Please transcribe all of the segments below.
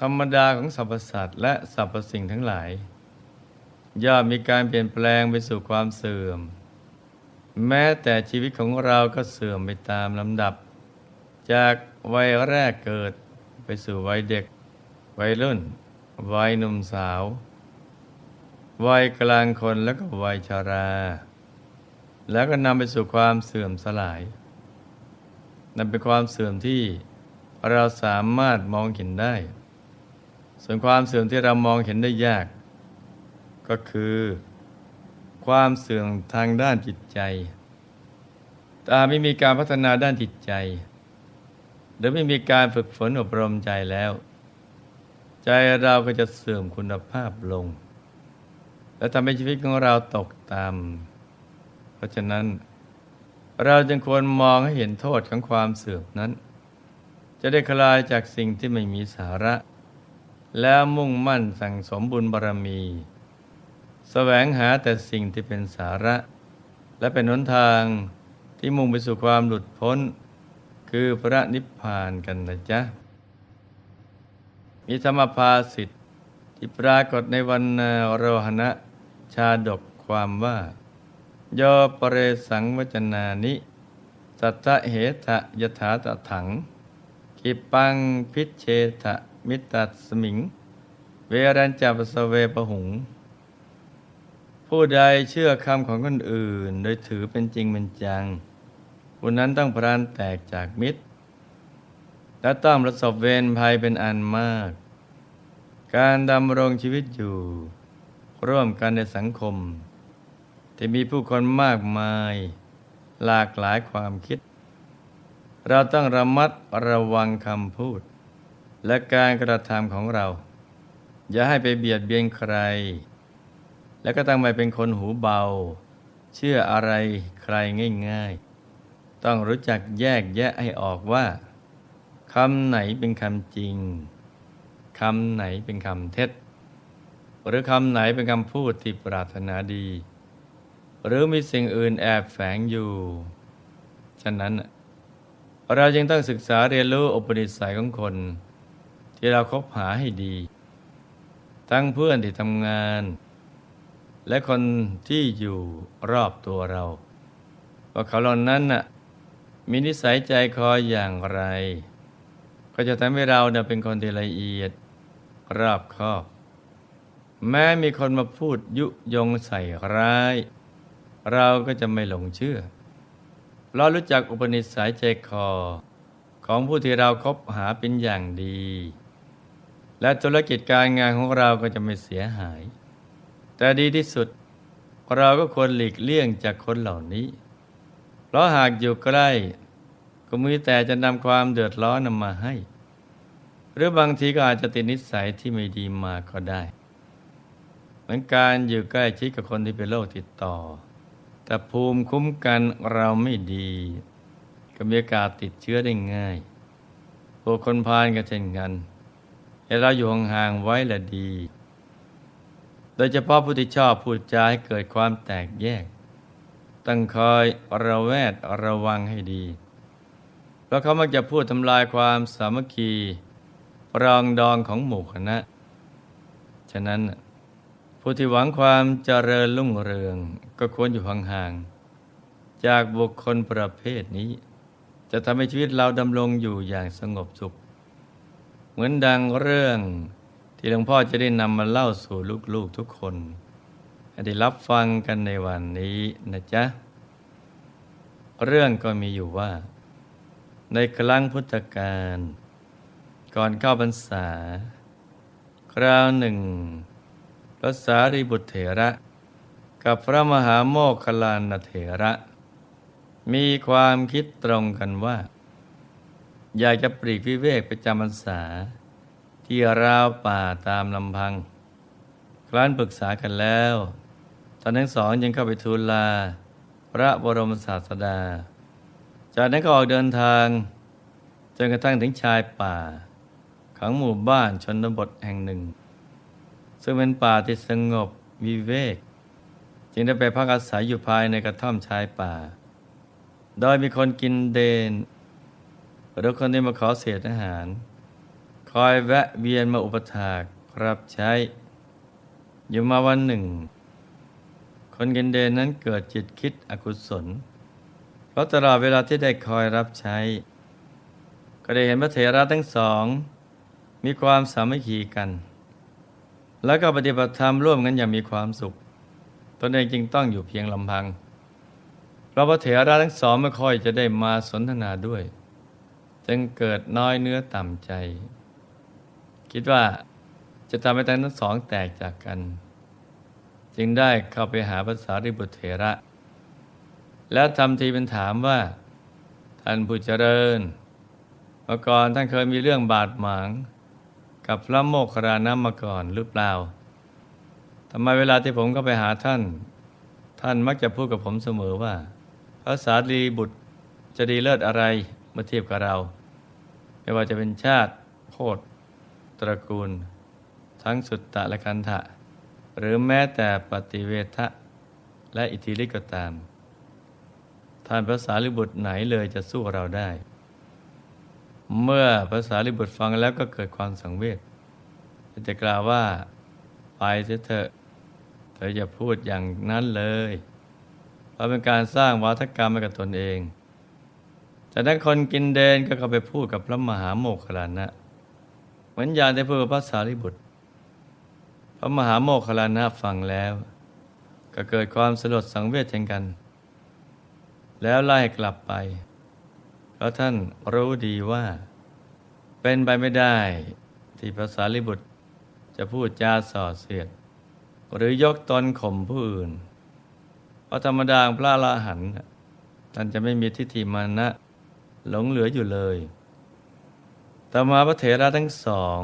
ธรรมดาของสรรพสัตว์และสรรพสิ่งทั้งหลาย ย่อมมีการเปลี่ยนแปลงไปสู่ความเสื่อม แม้แต่ชีวิตของเราก็เสื่อมไปตามลำดับ จากวัยแรกเกิดไปสู่วัยเด็ก วัยรุ่น วัยหนุ่มสาว วัยกลางคนแล้วก็วัยชรา แล้วก็นำไปสู่ความเสื่อมสลายนั่นเป็นความเสื่อมที่เราสามารถมองเห็นได้ ส่วนความเสื่อมที่เรามองเห็นได้ยาก ก็คือ ความเสื่อมทางด้านจิตใจถ้าไม่มีการพัฒนาด้านจิตใจ หรือไม่มีการฝึกฝนอบรมใจแล้ว ใจเราก็จะเสื่อมคุณภาพลง และทำให้ชีวิตของเราตกต่ำเพราะฉะนั้น เราจึงควรมองให้เห็นโทษของความเสื่อมนั้น จะได้คลายจากสิ่งที่ไม่มีสาระ แล้วมุ่งมั่นสั่งสมบุญบารมีแสวงหาแต่สิ่งที่เป็นสาระ และเป็นหนทางที่มุ่งไปสู่ความหลุดพ้น คือพระนิพพานกันนะจ๊ะ มีธรรมภาสิทธิ์ที่ปรากฏในวันโรหณะชาดกความว่าโยปเรสังวจนานิ สัทธะเหทะยถาตถังกิปังพิเชทะ มิตัสสมิง เวรัญจัปสเวปหุง ผู้ใดเชื่อคำของคนอื่น โดยถือเป็นจริงเป็นจังผู้นั้นต้องพรานแตกจากมิตร และต้องประสบเวรภัยเป็นอันมาก การดำรงชีวิตอยู่ ร่วมกันในสังคม ที่มีผู้คนมากมาย หลากหลายความคิด เราต้องระมัดระวังคำพูด และการกระทำของเรา อย่าให้ไปเบียดเบียนใคร และก็ต้องไม่เป็นคนหูเบา เชื่ออะไรใครง่าย ๆ ต้องรู้จักแยกแยะให้ออกว่าคำไหนเป็นคำจริงคำไหนเป็นคำเท็จ หรือคำไหนเป็นคำพูดที่ปรารถนาดี หรือมีสิ่งอื่นแอบแฝงอยู่ ฉะนั้น เราจึงต้องศึกษาเรียนรู้อุปนิสัยของคน ที่เราคบหาให้ดี ทั้งเพื่อนที่ทำงาน และคนที่อยู่รอบตัวเรา ว่าเขาเหล่านั้นน่ะมีนิสัยใจคออย่างไร ก็จะทำให้เราเนี่ยเป็นคนที่ละเอียด รอบคอบ แม้มีคนมาพูดยุยงใส่ร้าย เราก็จะไม่หลงเชื่อเรารู้จักอุปนิสัยใจคอของผู้ที่เราครบหาเป็นอย่างดี และธุรกิจการงานของเราก็จะไม่เสียหาย แต่ดีที่สุดเราก็ควรหลีกเลี่ยงจากคนเหล่านี้ เพราะหากอยู่ใกล้ ก็มีแต่จะนำความเดือดร้อนนำมาให้ หรือบางทีก็อาจจะติดนิสัยที่ไม่ดีมาก็ได้ เหมือนการอยู่ใกล้ชิดกับคนที่เป็นโรคติดต่อ แต่ภูมิคุ้มกันเราไม่ดี ก็มีโอกาสติดเชื้อได้ง่ายพวกคนพาลก็เช่นกัน ให้เราอยู่ห่างๆไว้แหละดี โดยเฉพาะผู้ที่ชอบพูดจาให้เกิดความแตกแยก ต้องคอยระแวดระวังให้ดี เพราะเขามักจะพูดทำลายความสามัคคีปรองดองของหมู่คณะ ฉะนั้นผู้ที่หวังความเจริญรุ่งเรืองก็ควรอยู่ห่างๆ จากบุคคลประเภทนี้ จะทำให้ชีวิตเราดำรงอยู่อย่างสงบสุข เหมือนดังเรื่องที่หลวงพ่อจะได้นำมาเล่าสู่ลูกๆทุกคนได้รับฟังกันในวันนี้นะจ๊ะ เรื่องก็มีอยู่ว่า ในครั้งพุทธกาลก่อนเข้าพรรษา คราวหนึ่งพระสารีบุตรเถระ กับพระมหาโมคคลลานเถระ มีความคิดตรงกันว่า อยากจะปลีกวิเวกไปจำพรรษา ที่ราวป่าตามลำพัง ครั้นปรึกษากันแล้วท่านทั้งสองยังเข้าไปทูลลา พระบรมศาสดา จากนั้นก็ออกเดินทาง จนกระทั่งถึงชายป่า ของหมู่บ้านชนบทแห่งหนึ่ง ซึ่งเป็นป่าที่สงบวิเวก จึงได้ไปพักอาศัยอยู่ภายในกระท่อมชายป่า โดยมีคนกินเดน หรือคนที่มาขอเศษอาหารขอยแวะเวียนมาอุปถากรับใช้ อยู่มาวันหนึ่ง คนกินเดนนั้นเกิดจิตคิดอกุศล เพราะตลอดเวลาที่ได้คอยรับใช้ ก็ได้เห็นพระเถระทั้งสอง มีความสามัคคีกัน แล้วก็ปฏิบัติธรรมร่วมกันอย่างมีความสุข ตนเองจึงต้องอยู่เพียงลำพังเพราะพระเถระทั้งสองไม่ค่อยจะได้มาสนทนาด้วย จึงเกิดน้อยเนื้อต่ำใจ คิดว่าจะทำให้ทั้งสองแตกจากกัน จึงได้เข้าไปหาภาษาริบุตรเถระ แล้วทำทีเป็นถามว่า ท่านผู้เจริญเมื่อก่อนท่านเคยมีเรื่องบาดหมาง กับพระโมคคัลลานะมาก่อนหรือเปล่าทำไมเวลาที่ผมก็ไปหาท่าน ท่านมักจะพูดกับผมเสมอว่า ภาษารีบุตรจะดีเลิศอะไรเมื่อเทียบกับเรา ไม่ว่าจะเป็นชาติโคตรตระกูล ทั้งสุตตะและคันทะ หรือแม้แต่ปฏิเวทะและอิทธิฤทธิก็ตาม ท่านภาษาลิบุตรไหนเลยจะสู้เราได้ เมื่อภาษาลิบุตรฟังแล้วก็เกิดความสังเวชจะกล่าวว่า ไปเถอะเธออย่าพูดอย่างนั้นเลยเพราะเป็นการสร้างวัฒกรรมให้กับตนเอง จากนั้นคนกินเดนก็เข้าไปพูดกับพระมหาโมคคลานะ เหมือนอย่างได้พูดกับพระสารีบุตร พระมหาโมคคลานะฟังแล้ว ก็เกิดความสลดสังเวชเช่นกัน แล้วไล่กลับไป เพราะท่านรู้ดีว่า เป็นไปไม่ได้ที่พระสารีบุตร จะพูดจาส่อเสียด หรือยกตนข่มผู้อื่นเพราะธรรมดาพระอรหันท่านจะไม่มีทิฏฐิมานะ หลงเหลืออยู่เลยต่อมาพระเถระทั้งสอง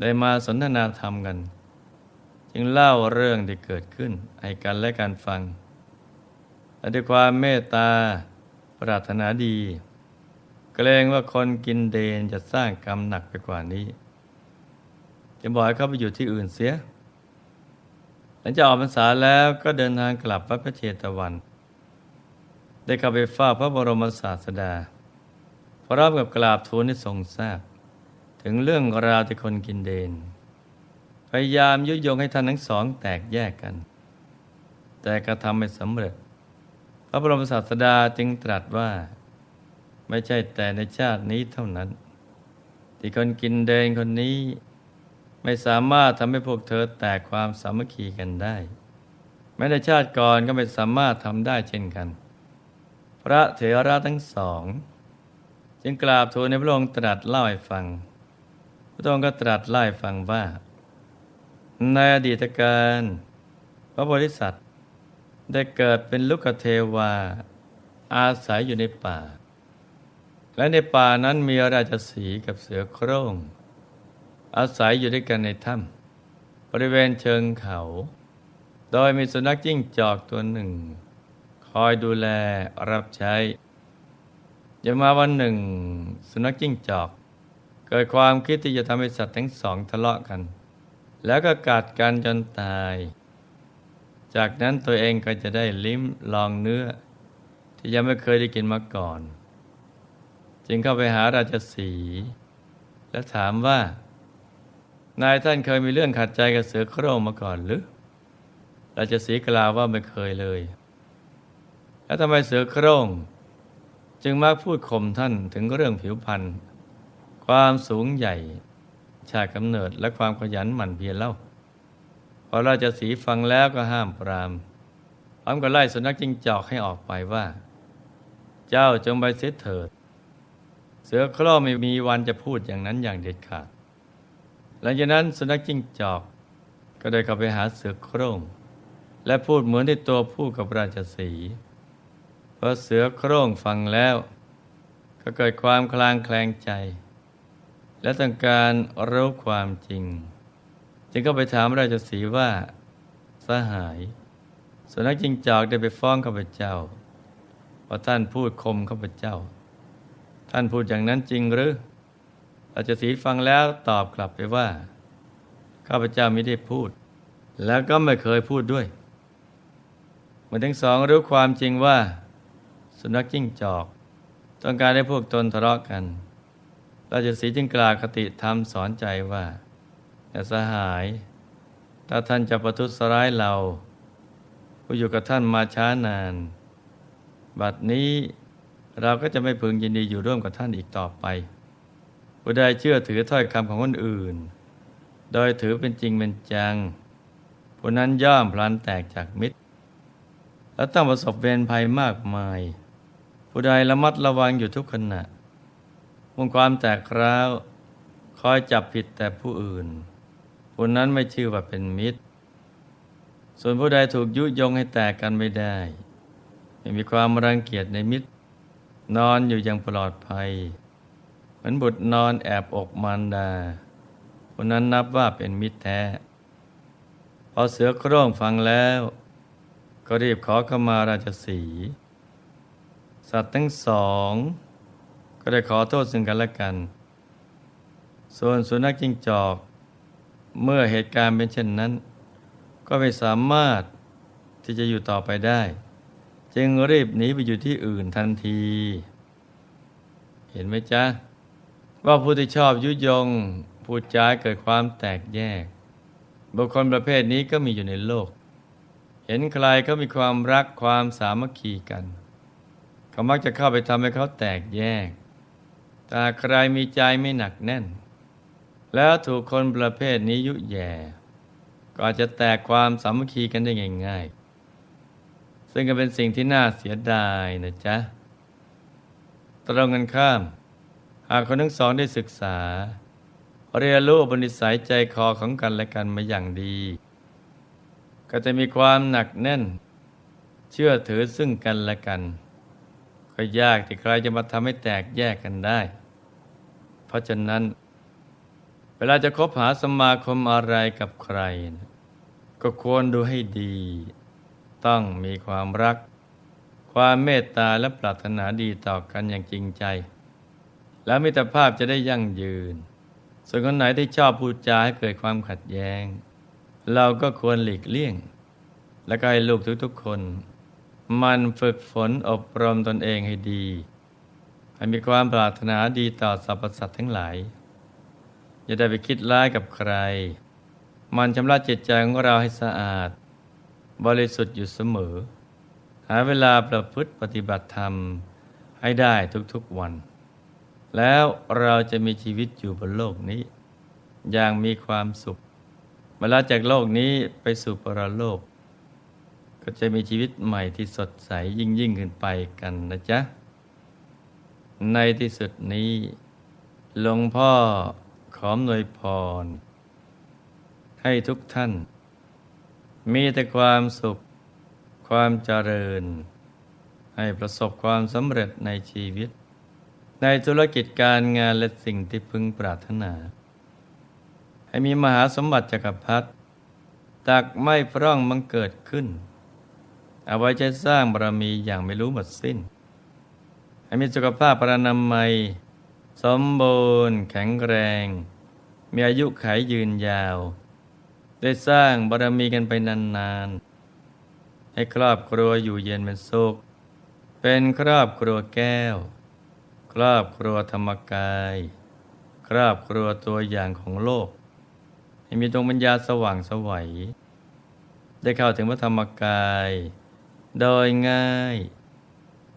ได้มาสนทนาธรรมกัน จึงเล่าเรื่องที่เกิดขึ้นให้กันและการฟังและด้วยความเมตตาปรารถนาดี เกรงว่าคนกินเดนจะสร้างกรรมหนักไปกว่านี้ จะบอกให้เขาไปอยู่ที่อื่นเสียหลังจากออกพรรษาแล้วก็เดินทางกลับวัดพระเชตวัน ได้เข้าไปเฝ้าพระบรมศาสดาพร้อมกับกราบทูลให้ทรงทราบ ถึงเรื่องราวที่คนกินเดน พยายามยุยงให้ท่านทั้งสองแตกแยกกัน แต่กระทำไม่สำเร็จ พระบรมศาสดาจึงตรัสว่า ไม่ใช่แต่ในชาตินี้เท่านั้น ที่คนกินเดนคนนี้ ไม่สามารถทำให้พวกเธอแตกความสามัคคีกันได้แม้ในชาติก่อนก็ไม่สามารถทำได้เช่นกัน พระเถระทั้งสอง จึงกราบทูลในพระองค์ตรัสเล่าให้ฟัง พระองค์ก็ตรัสเล่าให้ฟังว่า ในอดีตการ พระโพธิสัตว์ได้เกิดเป็นลูกเทวา อาศัยอยู่ในป่า และในป่านั้นมีราชสีกับเสือโคร่ง อาศัยอยู่ด้วยกันในถ้ำบริเวณเชิงเขา โดยมีสุนัขจิ้งจอกตัวหนึ่ง คอยดูแลรับใช้อย่ามาวันหนึ่ง สุนัขจิ้งจอก เกิดความคิดที่จะทำให้สัตว์ทั้งสองทะเลาะกัน แล้วก็กัดกันจนตาย จากนั้นตัวเองก็จะได้ลิ้มลองเนื้อ ที่ยังไม่เคยได้กินมาก่อน จึงเข้าไปหาราชสี และถามว่า นายท่านเคยมีเรื่องขัดใจกับเสือโคร่งมาก่อนหรือราชสีกล่าวว่าไม่เคยเลย แล้วทำไมเสือโคร่ง จึงมักพูดข่มท่านถึงเรื่องผิวพรรณความสูงใหญ่ ชาติกำเนิดและความขยันหมั่นเพียรเล่า พอราชสีฟังแล้วก็ห้ามปรามพร้อมกับไล่สุนัขจิ้งจอกให้ออกไปว่า เจ้าจงไปเสียเถิด เสือโคร่งไม่มีวันจะพูดอย่างนั้นอย่างเด็ดขาดหลังจากนั้นสุนัขจิ้งจอก ก็ได้เข้าไปหาเสือโคร่ง และพูดเหมือนที่ตัวพูดกับราชสี พอเสือโคร่งฟังแล้ว ก็เกิดความคลางแคลงใจ และต้องการรู้ความจริง จึงก็ไปถามราชสีห์ว่า สหายสุนัขจิงจอกได้ไปฟ้องข้าพเจ้าเพราะท่านพูดคมข้าพเจ้า ท่านพูดอย่างนั้นจริงหรือราชสีห์ฟังแล้วตอบกลับไปว่า ข้าพเจ้าไม่ได้พูด แล้วก็ไม่เคยพูดด้วยเมื่อทั้งสองรู้ความจริงว่า สุนัขจิ้งจอก ต้องการให้พวกตนทะเลาะกันราชสีจึงกล่าวคติธรรมสอนใจว่าอย่าสหาย ถ้าท่านจะประทุษร้ายเรา ผู้อยู่กับท่านมาช้านาน บัดนี้เราก็จะไม่พึงยินดีอยู่ร่วมกับท่านอีกต่อไป ผู้ใดเชื่อถือถ้อยคำของคนอื่น โดยถือเป็นจริงเป็นจัง ผู้นั้นย่อมพลันแตกจากมิตร และต้องประสบเวรภัยมากมาย ผู้ใดระมัดระวังอยู่ทุกขณะมุ่งความแตกร้าว คอยจับผิดแต่ผู้อื่นผู้นั้นไม่ชื่อว่าเป็นมิตร ส่วนผู้ใดถูกยุยงให้แตกกันไม่ได้ ไม่มีความรังเกียจในมิตร นอนอยู่อย่างปลอดภัย เหมือนบุตรนอนแอบอกมารดาคนนั้นนับว่าเป็นมิตรแท้ พอเสือโคร่งฟังแล้ว ก็รีบขอขมาราชสี สัตว์ทั้งสอง ก็ได้ขอโทษซึ่งกันและกัน ส่วนสุนัขจิงจอก เมื่อเหตุการณ์เป็นเช่นนั้น ก็ไม่สามารถที่จะอยู่ต่อไปได้ จึงรีบหนีไปอยู่ที่อื่นทันที เห็นไหมจ๊ะ ว่าผู้ที่ชอบยุยงพูดจาเกิดความแตกแยก บุคคลประเภทนี้ก็มีอยู่ในโลก เห็นใครก็มีความรักความสามัคคีกัน เขามักจะเข้าไปทำให้เขาแตกแยก แต่ใครมีใจไม่หนักแน่น แล้วถูกคนประเภทนี้ยุแย่ก็อาจจะแตกความสามัคคีกันได้ง่ายๆ ซึ่งก็เป็นสิ่งที่น่าเสียดายนะจ๊ะ ตรงกันข้าม หากคนทั้งสองได้ศึกษา เรียนรู้อุปนิสัยใจคอของกันและกันมาอย่างดี ก็จะมีความหนักแน่น เชื่อถือซึ่งกันและกัน ก็ยากที่ใครจะมาทำให้แตกแยกกันได้ เพราะฉะนั้น เวลาจะคบหาสมาคมอะไรกับใครนะก็ควรดูให้ดี ต้องมีความรัก ความเมตตาและปรารถนาดีต่อกันอย่างจริงใจ แล้วมิตรภาพจะได้ยั่งยืน ส่วนคนไหนที่ชอบพูดจาให้เกิดความขัดแย้ง เราก็ควรหลีกเลี่ยง และก็ให้ลูกทุกๆคน มันฝึกฝนอบรมตนเองให้ดี ให้มีความปรารถนาดีต่อสรรพสัตว์ทั้งหลาย อย่าได้ไปคิดร้ายกับใคร มันชำระจิตใจของเราให้สะอาด บริสุทธิ์อยู่เสมอ หาเวลาประพฤติปฏิบัติธรรมให้ได้ทุกๆวัน แล้วเราจะมีชีวิตอยู่บนโลกนี้ อย่างมีความสุขเวลาจากโลกนี้ไปสู่ปรโลก ก็จะมีชีวิตใหม่ที่สดใสยิ่งยิ่งขึ้นไปกันนะจ๊ะ ในที่สุดนี้หลวงพ่อขอหนวยพร ให้ทุกท่าน มีแต่ความสุข ความเจริญ ให้ประสบความสำเร็จในชีวิต ในธุรกิจการงานและสิ่งที่พึงปรารถนา ให้มีมหาสมบัติจักรพรรดิตักไม่พร่องมังเกิดขึ้น เอาไว้ใช้สร้างบารมีอย่างไม่รู้หมดสิ้น ให้มีสุขภาพปรานามัย สมบูรณ์ แข็งแรง มีอายุขัยยืนยาว ได้สร้างบารมีกันไปนานๆ ให้ครอบครัวอยู่เย็นเป็นสุข เป็นครอบครัวแก้ว ครอบครัวธรรมกาย ครอบครัวตัวอย่างของโลก ให้มีดวงปัญญาสว่างสวัยได้เข้าถึงพระธรรมกาย โดยง่าย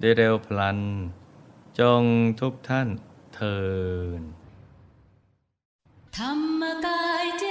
ได้เร็วพลัน จงทุกท่านเทินธรรมกายเจ